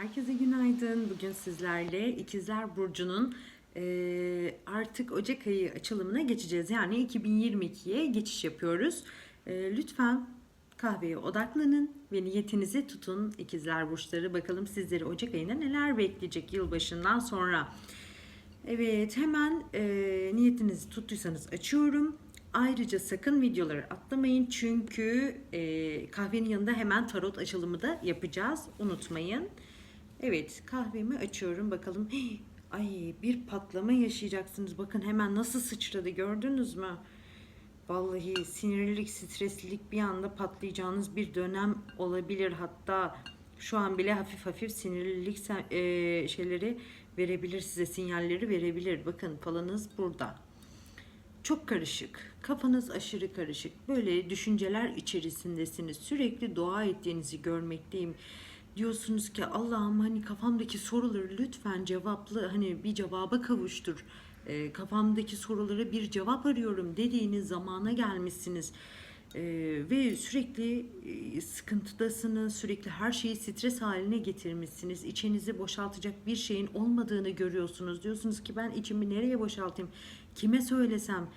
Herkese günaydın. Bugün sizlerle İkizler Burcu'nun eee, artık Ocak ayı açılımına geçeceğiz. Yani 2022'ye geçiş yapıyoruz. Eee, lütfen kahveye odaklanın ve niyetinizi tutun İkizler Burçları. Bakalım sizleri Ocak ayında neler bekleyecek yılbaşından sonra. Evet hemen eee, niyetinizi tuttuysanız açıyorum. Ayrıca sakın videoları atlamayın çünkü eee, kahvenin yanında hemen tarot açılımı da yapacağız. Unutmayın. Evet kahvemi açıyorum bakalım. Ay bir patlama yaşayacaksınız. Bakın hemen nasıl sıçradı gördünüz mü? Vallahi sinirlilik, streslilik bir anda patlayacağınız bir dönem olabilir. Hatta şu an bile hafif hafif sinirlilik eee, şeyleri verebilir size sinyalleri verebilir. Bakın falanız burada. Çok karışık. Kafanız aşırı karışık. Böyle düşünceler içerisindesiniz. Sürekli dua ettiğinizi görmekteyim. Diyorsunuz ki Allah'ım hani kafamdaki soruları lütfen cevaplı hani bir cevaba kavuştur. Ee, kafamdaki sorulara bir cevap arıyorum dediğiniz zamana gelmişsiniz. Ee, ve sürekli e, sıkıntıdasınız, sürekli her şeyi stres haline getirmişsiniz. İçinizi boşaltacak bir şeyin olmadığını görüyorsunuz. Diyorsunuz ki ben içimi nereye boşaltayım, kime söylesem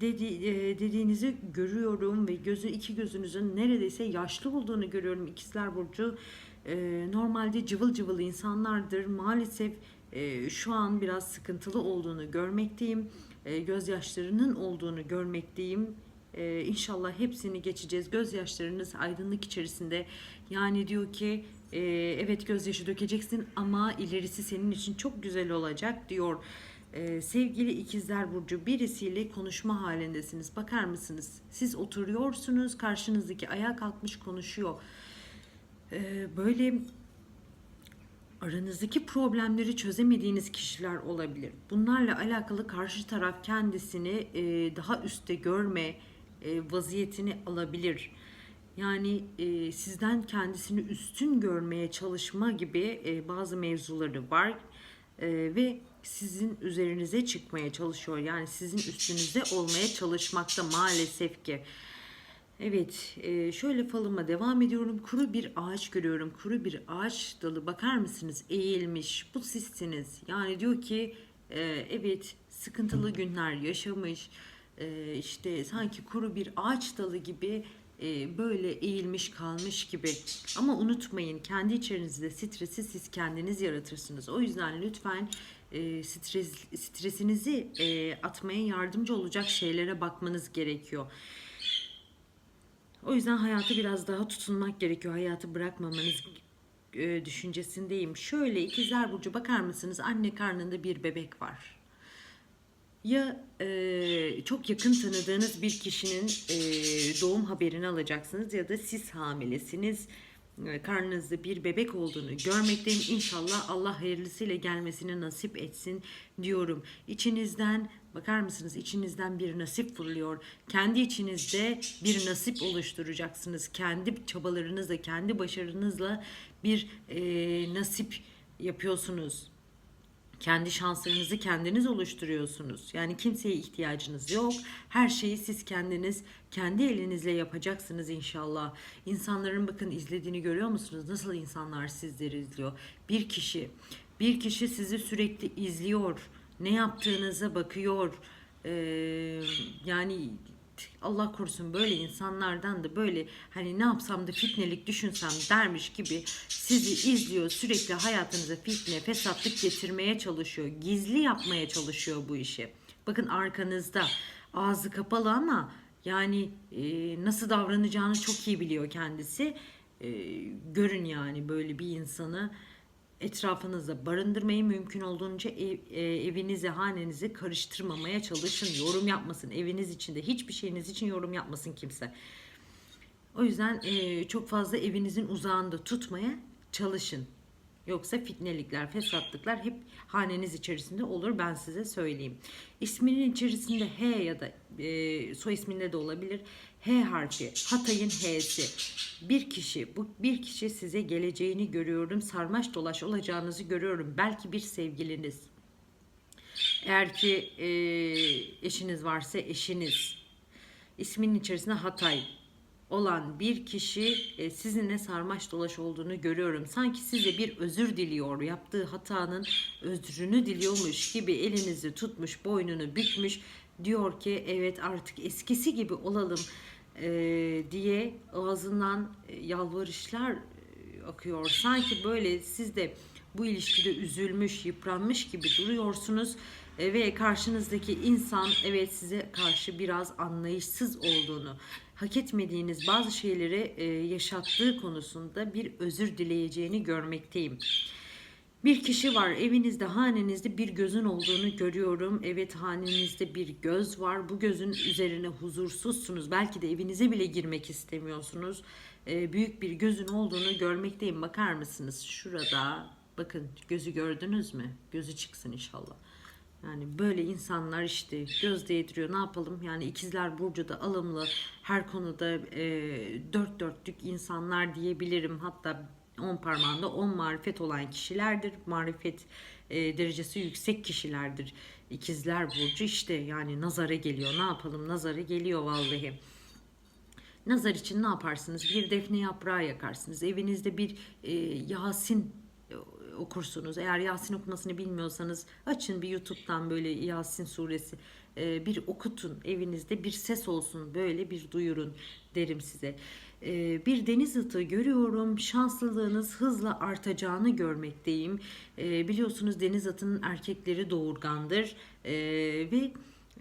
dedi, e, dediğinizi görüyorum ve gözü iki gözünüzün neredeyse yaşlı olduğunu görüyorum. İkizler Burcu e, normalde cıvıl cıvıl insanlardır. Maalesef e, şu an biraz sıkıntılı olduğunu görmekteyim. E, gözyaşlarının olduğunu görmekteyim. Ee, inşallah hepsini geçeceğiz. Gözyaşlarınız aydınlık içerisinde. Yani diyor ki e, evet gözyaşı dökeceksin ama ilerisi senin için çok güzel olacak diyor. Ee, sevgili ikizler burcu birisiyle konuşma halindesiniz. Bakar mısınız? Siz oturuyorsunuz, karşınızdaki ayağa kalkmış konuşuyor. Ee, böyle aranızdaki problemleri çözemediğiniz kişiler olabilir. Bunlarla alakalı karşı taraf kendisini e, daha üstte görme e, vaziyetini alabilir. Yani e, sizden kendisini üstün görmeye çalışma gibi e, bazı mevzuları var E, ve sizin üzerinize çıkmaya çalışıyor. Yani sizin üstünüzde olmaya çalışmakta maalesef ki. Evet, e, şöyle falıma devam ediyorum. Kuru bir ağaç görüyorum. Kuru bir ağaç dalı bakar mısınız? Eğilmiş. Bu sizsiniz. Yani diyor ki e, evet sıkıntılı günler yaşamış. E, işte sanki kuru bir ağaç dalı gibi böyle eğilmiş kalmış gibi. Ama unutmayın kendi içerinizde stresi siz kendiniz yaratırsınız. O yüzden lütfen e, stres stresinizi e, atmaya yardımcı olacak şeylere bakmanız gerekiyor. O yüzden hayata biraz daha tutunmak gerekiyor. Hayatı bırakmamanız e, düşüncesindeyim. Şöyle ikizler burcu bakar mısınız? Anne karnında bir bebek var. Ya e, çok yakın tanıdığınız bir kişinin e, doğum haberini alacaksınız ya da siz hamilesiniz. E, karnınızda bir bebek olduğunu görmekteyim. İnşallah Allah hayırlısıyla gelmesini nasip etsin diyorum. İçinizden bakar mısınız? İçinizden bir nasip fırlıyor. Kendi içinizde bir nasip oluşturacaksınız. Kendi çabalarınızla, kendi başarınızla bir e, nasip yapıyorsunuz. Kendi şanslarınızı kendiniz oluşturuyorsunuz. Yani kimseye ihtiyacınız yok. Her şeyi siz kendiniz kendi elinizle yapacaksınız inşallah. İnsanların bakın izlediğini görüyor musunuz? Nasıl insanlar sizleri izliyor? Bir kişi, bir kişi sizi sürekli izliyor. Ne yaptığınıza bakıyor. Ee, yani Allah korusun böyle insanlardan da böyle hani ne yapsam da fitnelik düşünsem dermiş gibi sizi izliyor sürekli hayatınıza fitne fesatlık getirmeye çalışıyor gizli yapmaya çalışıyor bu işi. Bakın arkanızda ağzı kapalı ama yani e, nasıl davranacağını çok iyi biliyor kendisi. E, görün yani böyle bir insanı etrafınızda barındırmayı mümkün olduğunca ev, e, evinizi, hanenizi karıştırmamaya çalışın. Yorum yapmasın. Eviniz içinde hiçbir şeyiniz için yorum yapmasın kimse. O yüzden e, çok fazla evinizin uzağında tutmaya çalışın. Yoksa fitnelikler, fesatlıklar hep haneniz içerisinde olur ben size söyleyeyim. İsminin içerisinde H ya da e, soy isminde de olabilir. H harfi, Hatay'ın H'si. Bir kişi, bu bir kişi size geleceğini görüyorum. Sarmaş dolaş olacağınızı görüyorum. Belki bir sevgiliniz. Eğer ki e, eşiniz varsa eşiniz. İsminin içerisinde Hatay. olan bir kişi e, sizinle sarmaş dolaş olduğunu görüyorum. Sanki size bir özür diliyor. Yaptığı hatanın özrünü diliyormuş gibi elinizi tutmuş, boynunu bükmüş. Diyor ki evet artık eskisi gibi olalım e, diye ağzından e, yalvarışlar e, akıyor. Sanki böyle siz de bu ilişkide üzülmüş, yıpranmış gibi duruyorsunuz E, ve karşınızdaki insan evet size karşı biraz anlayışsız olduğunu, hak etmediğiniz bazı şeyleri e, yaşattığı konusunda bir özür dileyeceğini görmekteyim. Bir kişi var evinizde hanenizde bir gözün olduğunu görüyorum. Evet hanenizde bir göz var. Bu gözün üzerine huzursuzsunuz. Belki de evinize bile girmek istemiyorsunuz. Ee, büyük bir gözün olduğunu görmekteyim. Bakar mısınız? Şurada bakın gözü gördünüz mü? Gözü çıksın inşallah. Yani böyle insanlar işte göz değdiriyor. Ne yapalım? Yani ikizler burcu da alımlı her konuda e, dört dörtlük insanlar diyebilirim. Hatta on parmağında on marifet olan kişilerdir. Marifet e, derecesi yüksek kişilerdir. İkizler burcu işte yani nazara geliyor. Ne yapalım? Nazara geliyor vallahi. Nazar için ne yaparsınız? Bir defne yaprağı yakarsınız. Evinizde bir e, Yasin okursunuz. Eğer Yasin okumasını bilmiyorsanız açın bir YouTube'dan böyle Yasin suresi e, bir okutun. Evinizde bir ses olsun böyle bir duyurun derim size. E, bir deniz atı görüyorum. Şanslılığınız hızla artacağını görmekteyim. E, biliyorsunuz deniz atının erkekleri doğurgandır. E, ve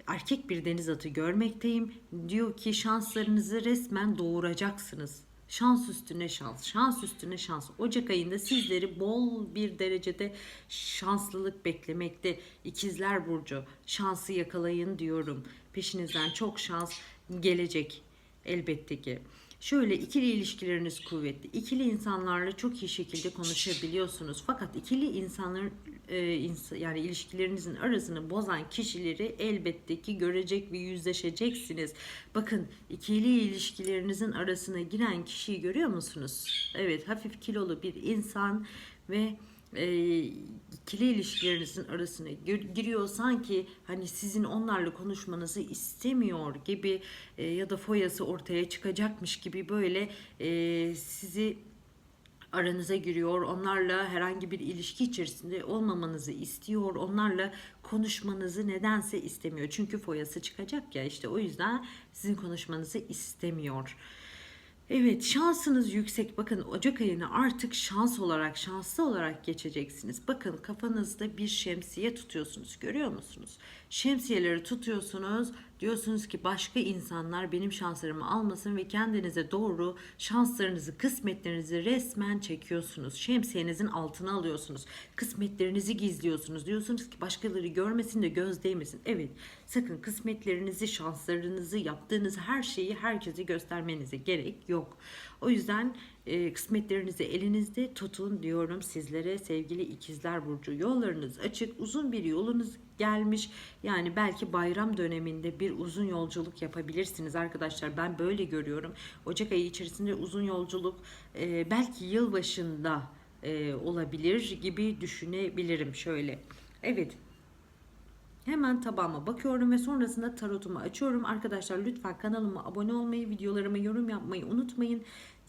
erkek bir deniz atı görmekteyim. Diyor ki şanslarınızı resmen doğuracaksınız. Şans üstüne şans, şans üstüne şans. Ocak ayında sizleri bol bir derecede şanslılık beklemekte. İkizler Burcu şansı yakalayın diyorum. Peşinizden çok şans gelecek elbette ki. Şöyle ikili ilişkileriniz kuvvetli. İkili insanlarla çok iyi şekilde konuşabiliyorsunuz. Fakat ikili insanların e, ins- yani ilişkilerinizin arasını bozan kişileri elbette ki görecek ve yüzleşeceksiniz. Bakın ikili ilişkilerinizin arasına giren kişiyi görüyor musunuz? Evet hafif kilolu bir insan ve e, ikili ilişkilerinizin arasına gir- giriyor sanki hani sizin onlarla konuşmanızı istemiyor gibi e, ya da foyası ortaya çıkacakmış gibi böyle e, sizi aranıza giriyor. Onlarla herhangi bir ilişki içerisinde olmamanızı istiyor. Onlarla konuşmanızı nedense istemiyor. Çünkü foyası çıkacak ya işte o yüzden sizin konuşmanızı istemiyor. Evet şansınız yüksek. Bakın Ocak ayını artık şans olarak, şanslı olarak geçeceksiniz. Bakın kafanızda bir şemsiye tutuyorsunuz. Görüyor musunuz? Şemsiyeleri tutuyorsunuz. Diyorsunuz ki başka insanlar benim şanslarımı almasın ve kendinize doğru şanslarınızı, kısmetlerinizi resmen çekiyorsunuz. Şemsiyenizin altına alıyorsunuz. Kısmetlerinizi gizliyorsunuz. Diyorsunuz ki başkaları görmesin de göz değmesin. Evet sakın kısmetlerinizi, şanslarınızı, yaptığınız her şeyi herkese göstermenize gerek yok. O yüzden e, kısmetlerinizi elinizde tutun diyorum sizlere sevgili ikizler burcu. Yollarınız açık, uzun bir yolunuz gelmiş. Yani belki bayram döneminde bir uzun yolculuk yapabilirsiniz arkadaşlar. Ben böyle görüyorum. Ocak ayı içerisinde uzun yolculuk e, belki yılbaşında e, olabilir gibi düşünebilirim şöyle. Evet Hemen tabağıma bakıyorum ve sonrasında tarotumu açıyorum. Arkadaşlar lütfen kanalıma abone olmayı, videolarıma yorum yapmayı unutmayın.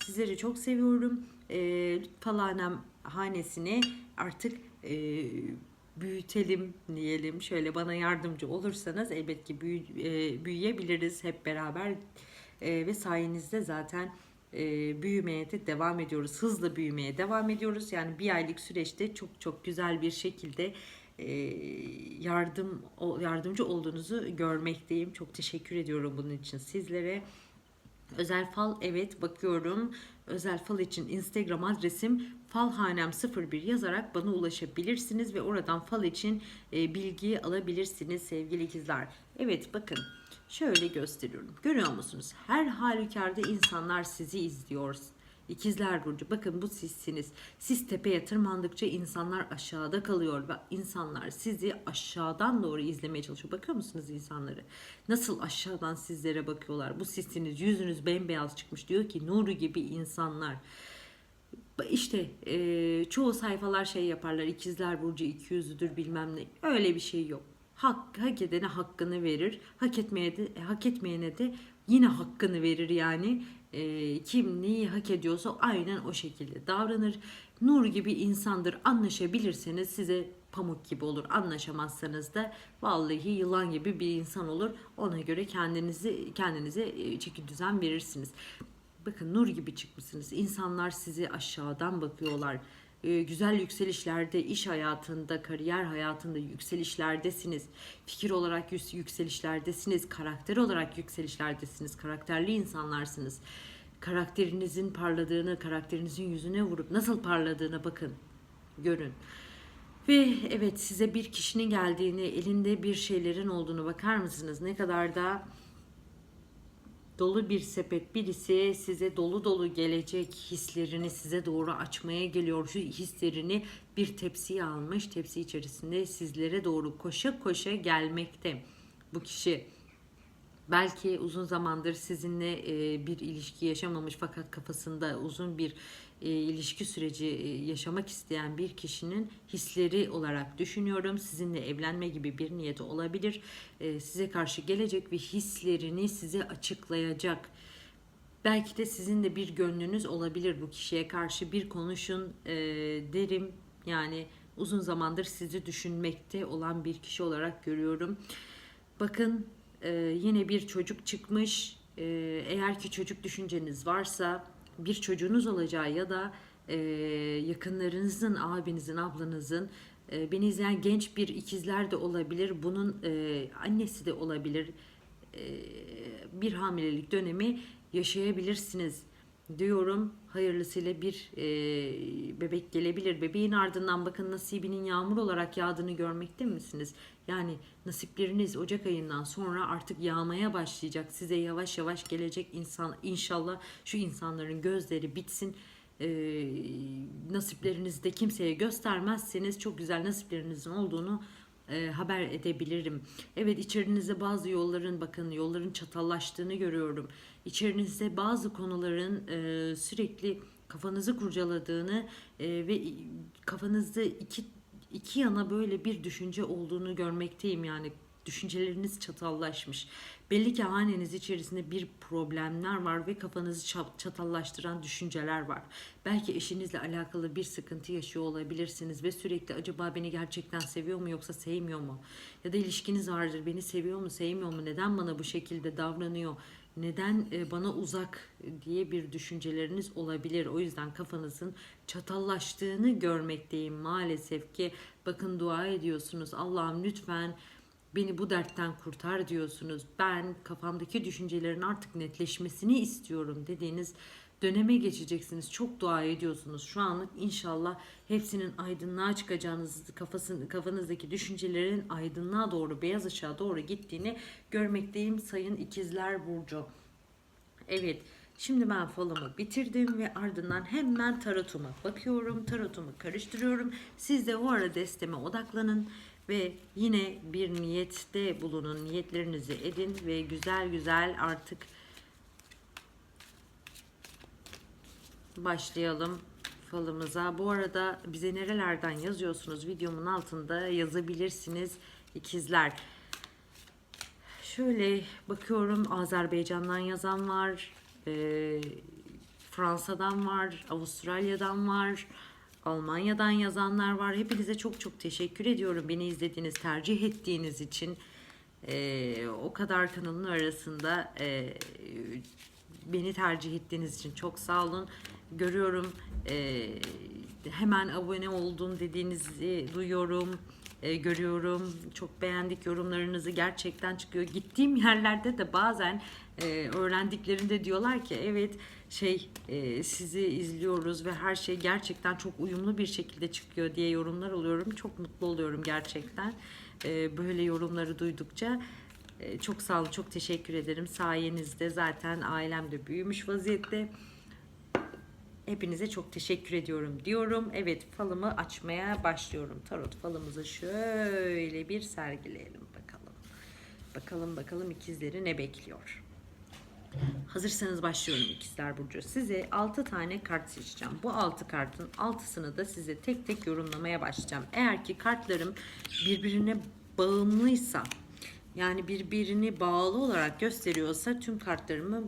Sizleri çok seviyorum. E, Falanem hanesini artık e, büyütelim diyelim. Şöyle bana yardımcı olursanız elbette büyü, e, büyüyebiliriz hep beraber. E, ve sayenizde zaten e, büyümeye de devam ediyoruz. Hızlı büyümeye devam ediyoruz. Yani bir aylık süreçte çok çok güzel bir şekilde yardım o- yardımcı olduğunuzu görmekteyim. Çok teşekkür ediyorum bunun için sizlere. Özel fal evet bakıyorum. Özel fal için Instagram adresim falhanem01 yazarak bana ulaşabilirsiniz ve oradan fal için e, bilgi alabilirsiniz sevgili ikizler. Evet bakın şöyle gösteriyorum. Görüyor musunuz? Her halükarda insanlar sizi izliyor. İkizler Burcu bakın bu sizsiniz. Siz tepeye tırmandıkça insanlar aşağıda kalıyor ve insanlar sizi aşağıdan doğru izlemeye çalışıyor. Bakıyor musunuz insanları? Nasıl aşağıdan sizlere bakıyorlar? Bu sizsiniz. Yüzünüz bembeyaz çıkmış. Diyor ki nuru gibi insanlar. İşte e, çoğu sayfalar şey yaparlar. İkizler Burcu iki yüzlüdür bilmem ne. Öyle bir şey yok. Hak, hak edene hakkını verir. Hak etmeye de, hak etmeyene de yine hakkını verir yani. e, kim neyi hak ediyorsa aynen o şekilde davranır. Nur gibi insandır. Anlaşabilirseniz size pamuk gibi olur. Anlaşamazsanız da vallahi yılan gibi bir insan olur. Ona göre kendinizi kendinize e, çeki düzen verirsiniz. Bakın nur gibi çıkmışsınız. İnsanlar sizi aşağıdan bakıyorlar. Ee, güzel yükselişlerde, iş hayatında, kariyer hayatında yükselişlerdesiniz. Fikir olarak yük- yükselişlerdesiniz. Karakter olarak yükselişlerdesiniz. Karakterli insanlarsınız. Karakterinizin parladığını, karakterinizin yüzüne vurup nasıl parladığına bakın. Görün. Ve evet size bir kişinin geldiğini, elinde bir şeylerin olduğunu bakar mısınız? Ne kadar da dolu bir sepet birisi size dolu dolu gelecek hislerini size doğru açmaya geliyor. Şu hislerini bir tepsiye almış. Tepsi içerisinde sizlere doğru koşa koşa gelmekte bu kişi. Belki uzun zamandır sizinle bir ilişki yaşamamış fakat kafasında uzun bir e, ilişki süreci e, yaşamak isteyen bir kişinin hisleri olarak düşünüyorum. Sizinle evlenme gibi bir niyeti olabilir. E, size karşı gelecek ve hislerini size açıklayacak. Belki de sizin de bir gönlünüz olabilir bu kişiye karşı bir konuşun e, derim. Yani uzun zamandır sizi düşünmekte olan bir kişi olarak görüyorum. Bakın e, yine bir çocuk çıkmış. E, eğer ki çocuk düşünceniz varsa bir çocuğunuz olacağı ya da e, yakınlarınızın, abinizin, ablanızın e, beni izleyen genç bir ikizler de olabilir. Bunun e, annesi de olabilir. E, bir hamilelik dönemi yaşayabilirsiniz diyorum. Hayırlısıyla bir e, bebek gelebilir. Bebeğin ardından bakın nasibinin yağmur olarak yağdığını görmekte misiniz? Yani nasipleriniz Ocak ayından sonra artık yağmaya başlayacak. Size yavaş yavaş gelecek insan inşallah şu insanların gözleri bitsin. E, nasiplerinizi de kimseye göstermezseniz çok güzel nasiplerinizin olduğunu e, haber edebilirim. Evet içerinizde bazı yolların bakın yolların çatallaştığını görüyorum. İçerinizde bazı konuların e, sürekli kafanızı kurcaladığını e, ve kafanızda iki iki yana böyle bir düşünce olduğunu görmekteyim yani düşünceleriniz çatallaşmış. Belli ki haneniz içerisinde bir problemler var ve kafanızı ça- çatallaştıran düşünceler var. Belki eşinizle alakalı bir sıkıntı yaşıyor olabilirsiniz ve sürekli acaba beni gerçekten seviyor mu yoksa sevmiyor mu? Ya da ilişkiniz vardır beni seviyor mu sevmiyor mu neden bana bu şekilde davranıyor? Neden e, bana uzak diye bir düşünceleriniz olabilir. O yüzden kafanızın çatallaştığını görmekteyim maalesef ki. Bakın dua ediyorsunuz. Allah'ım lütfen beni bu dertten kurtar diyorsunuz. Ben kafamdaki düşüncelerin artık netleşmesini istiyorum dediğiniz döneme geçeceksiniz. Çok dua ediyorsunuz. Şu anlık inşallah hepsinin aydınlığa çıkacağınız kafasın, kafanızdaki düşüncelerin aydınlığa doğru, beyaz ışığa doğru gittiğini görmekteyim Sayın İkizler Burcu. Evet. Şimdi ben falımı bitirdim ve ardından hemen tarotuma bakıyorum. Tarotumu karıştırıyorum. Siz de o ara desteme odaklanın ve yine bir niyette bulunun. Niyetlerinizi edin ve güzel güzel artık başlayalım falımıza. Bu arada bize nerelerden yazıyorsunuz videomun altında yazabilirsiniz ikizler. Şöyle bakıyorum Azerbaycan'dan yazan var, e, Fransa'dan var, Avustralya'dan var, Almanya'dan yazanlar var. Hepinize çok çok teşekkür ediyorum beni izlediğiniz, tercih ettiğiniz için. E, o kadar kanalın arasında e, beni tercih ettiğiniz için çok sağ olun. Görüyorum e, hemen abone oldum dediğinizi duyuyorum, e, görüyorum. Çok beğendik yorumlarınızı gerçekten çıkıyor. Gittiğim yerlerde de bazen e, öğrendiklerinde diyorlar ki evet şey e, sizi izliyoruz ve her şey gerçekten çok uyumlu bir şekilde çıkıyor diye yorumlar alıyorum. Çok mutlu oluyorum gerçekten e, böyle yorumları duydukça. E, çok sağ olun, çok teşekkür ederim. Sayenizde zaten ailem de büyümüş vaziyette. Hepinize çok teşekkür ediyorum diyorum. Evet falımı açmaya başlıyorum. Tarot falımızı şöyle bir sergileyelim bakalım. Bakalım bakalım ikizleri ne bekliyor. Hazırsanız başlıyorum ikizler burcu. Size 6 tane kart seçeceğim. Bu 6 kartın 6'sını da size tek tek yorumlamaya başlayacağım. Eğer ki kartlarım birbirine bağımlıysa yani birbirini bağlı olarak gösteriyorsa tüm kartlarımı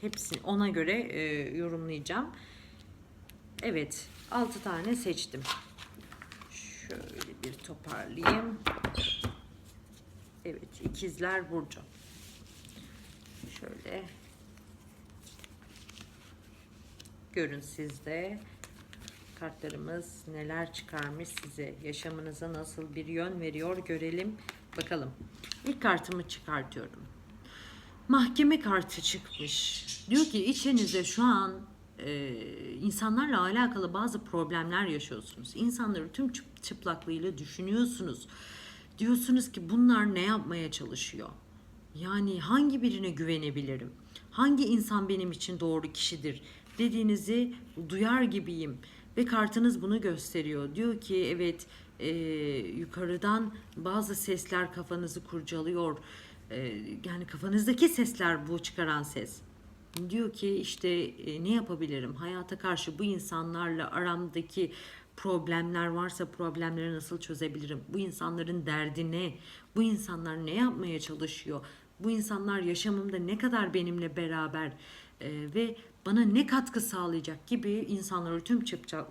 hepsini ona göre e, yorumlayacağım. Evet 6 tane seçtim. Şöyle bir toparlayayım. Evet ikizler burcu. Şöyle. Görün sizde kartlarımız neler çıkarmış size. Yaşamınıza nasıl bir yön veriyor görelim. Bakalım. İlk kartımı çıkartıyorum. Mahkeme kartı çıkmış. Diyor ki içinizde şu an e, insanlarla alakalı bazı problemler yaşıyorsunuz. İnsanları tüm çıp- çıplaklığıyla düşünüyorsunuz. Diyorsunuz ki bunlar ne yapmaya çalışıyor yani hangi birine güvenebilirim? Hangi insan benim için doğru kişidir? Dediğinizi duyar gibiyim. Ve kartınız bunu gösteriyor. Diyor ki evet e, yukarıdan bazı sesler kafanızı kurcalıyor. E, yani kafanızdaki sesler bu çıkaran ses. Diyor ki işte e, ne yapabilirim? Hayata karşı bu insanlarla aramdaki problemler varsa problemleri nasıl çözebilirim? Bu insanların derdi ne? Bu insanlar ne yapmaya çalışıyor? Bu insanlar yaşamımda ne kadar benimle beraber e, ve bana ne katkı sağlayacak gibi insanları tüm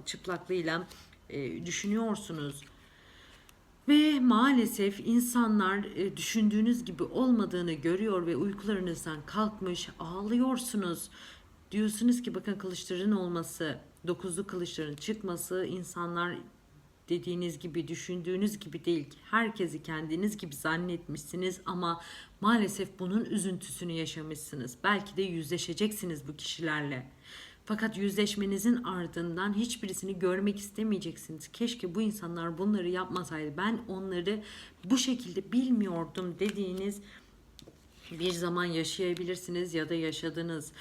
çıplaklığıyla e, düşünüyorsunuz. Ve maalesef insanlar e, düşündüğünüz gibi olmadığını görüyor ve uykularınızdan kalkmış ağlıyorsunuz. Diyorsunuz ki bakın kılıçların olması, dokuzlu kılıçların çıkması insanlar dediğiniz gibi düşündüğünüz gibi değil. Herkesi kendiniz gibi zannetmişsiniz ama maalesef bunun üzüntüsünü yaşamışsınız. Belki de yüzleşeceksiniz bu kişilerle. Fakat yüzleşmenizin ardından hiçbirisini görmek istemeyeceksiniz. Keşke bu insanlar bunları yapmasaydı. Ben onları bu şekilde bilmiyordum dediğiniz bir zaman yaşayabilirsiniz ya da yaşadınız.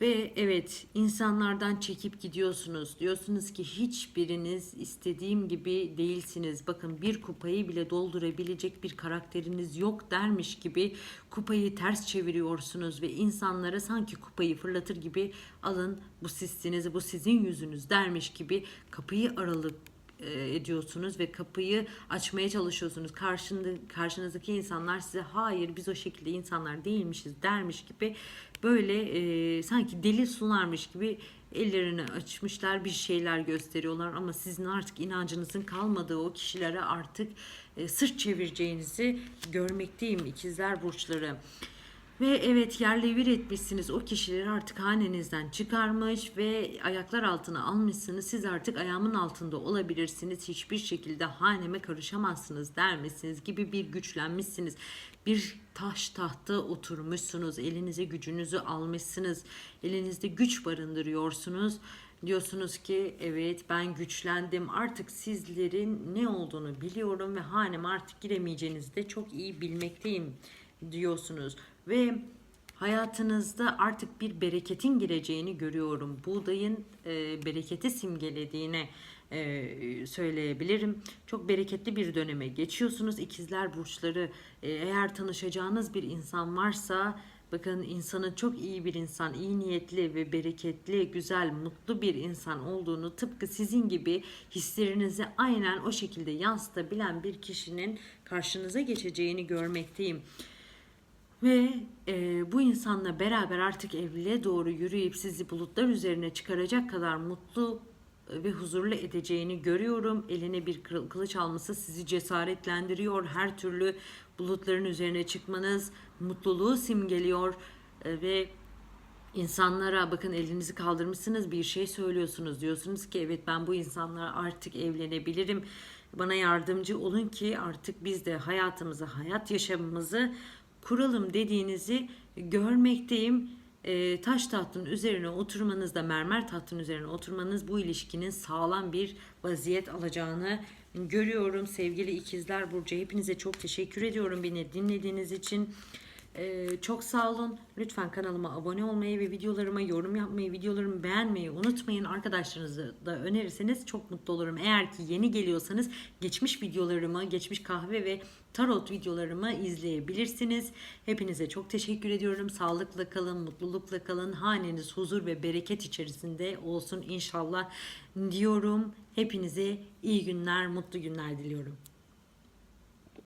Ve evet insanlardan çekip gidiyorsunuz. Diyorsunuz ki hiçbiriniz istediğim gibi değilsiniz. Bakın bir kupayı bile doldurabilecek bir karakteriniz yok dermiş gibi kupayı ters çeviriyorsunuz ve insanlara sanki kupayı fırlatır gibi alın bu sizsiniz, bu sizin yüzünüz dermiş gibi kapıyı aralık ediyorsunuz ve kapıyı açmaya çalışıyorsunuz. Karşında, karşınızdaki insanlar size hayır biz o şekilde insanlar değilmişiz dermiş gibi böyle e, sanki delil sunarmış gibi ellerini açmışlar bir şeyler gösteriyorlar ama sizin artık inancınızın kalmadığı o kişilere artık e, sırt çevireceğinizi görmekteyim ikizler burçları. Ve evet yerle bir etmişsiniz. O kişileri artık hanenizden çıkarmış ve ayaklar altına almışsınız. Siz artık ayağımın altında olabilirsiniz. Hiçbir şekilde haneme karışamazsınız der misiniz gibi bir güçlenmişsiniz. Bir taş tahta oturmuşsunuz. Elinize gücünüzü almışsınız. Elinizde güç barındırıyorsunuz. Diyorsunuz ki evet ben güçlendim artık sizlerin ne olduğunu biliyorum ve haneme artık giremeyeceğinizi de çok iyi bilmekteyim diyorsunuz ve hayatınızda artık bir bereketin gireceğini görüyorum. Buğdayın e, bereketi simgelediğine e, söyleyebilirim. Çok bereketli bir döneme geçiyorsunuz. İkizler burçları e, eğer tanışacağınız bir insan varsa bakın insanın çok iyi bir insan, iyi niyetli ve bereketli, güzel, mutlu bir insan olduğunu tıpkı sizin gibi hislerinizi aynen o şekilde yansıtabilen bir kişinin karşınıza geçeceğini görmekteyim. Ve e, bu insanla beraber artık evliliğe doğru yürüyüp sizi bulutlar üzerine çıkaracak kadar mutlu ve huzurlu edeceğini görüyorum. Eline bir kıl- kılıç alması sizi cesaretlendiriyor. Her türlü bulutların üzerine çıkmanız mutluluğu simgeliyor E, ve insanlara bakın elinizi kaldırmışsınız bir şey söylüyorsunuz diyorsunuz ki evet ben bu insanlara artık evlenebilirim bana yardımcı olun ki artık biz de hayatımızı hayat yaşamımızı kuralım dediğinizi görmekteyim. E, taş tahtın üzerine oturmanız da mermer tahtın üzerine oturmanız bu ilişkinin sağlam bir vaziyet alacağını görüyorum. Sevgili ikizler Burcu hepinize çok teşekkür ediyorum beni dinlediğiniz için. Ee, çok sağ olun. Lütfen kanalıma abone olmayı ve videolarıma yorum yapmayı, videolarımı beğenmeyi unutmayın. Arkadaşlarınızı da önerirseniz çok mutlu olurum. Eğer ki yeni geliyorsanız geçmiş videolarımı, geçmiş kahve ve tarot videolarımı izleyebilirsiniz. Hepinize çok teşekkür ediyorum. Sağlıkla kalın, mutlulukla kalın. Haneniz huzur ve bereket içerisinde olsun inşallah diyorum. Hepinize iyi günler, mutlu günler diliyorum.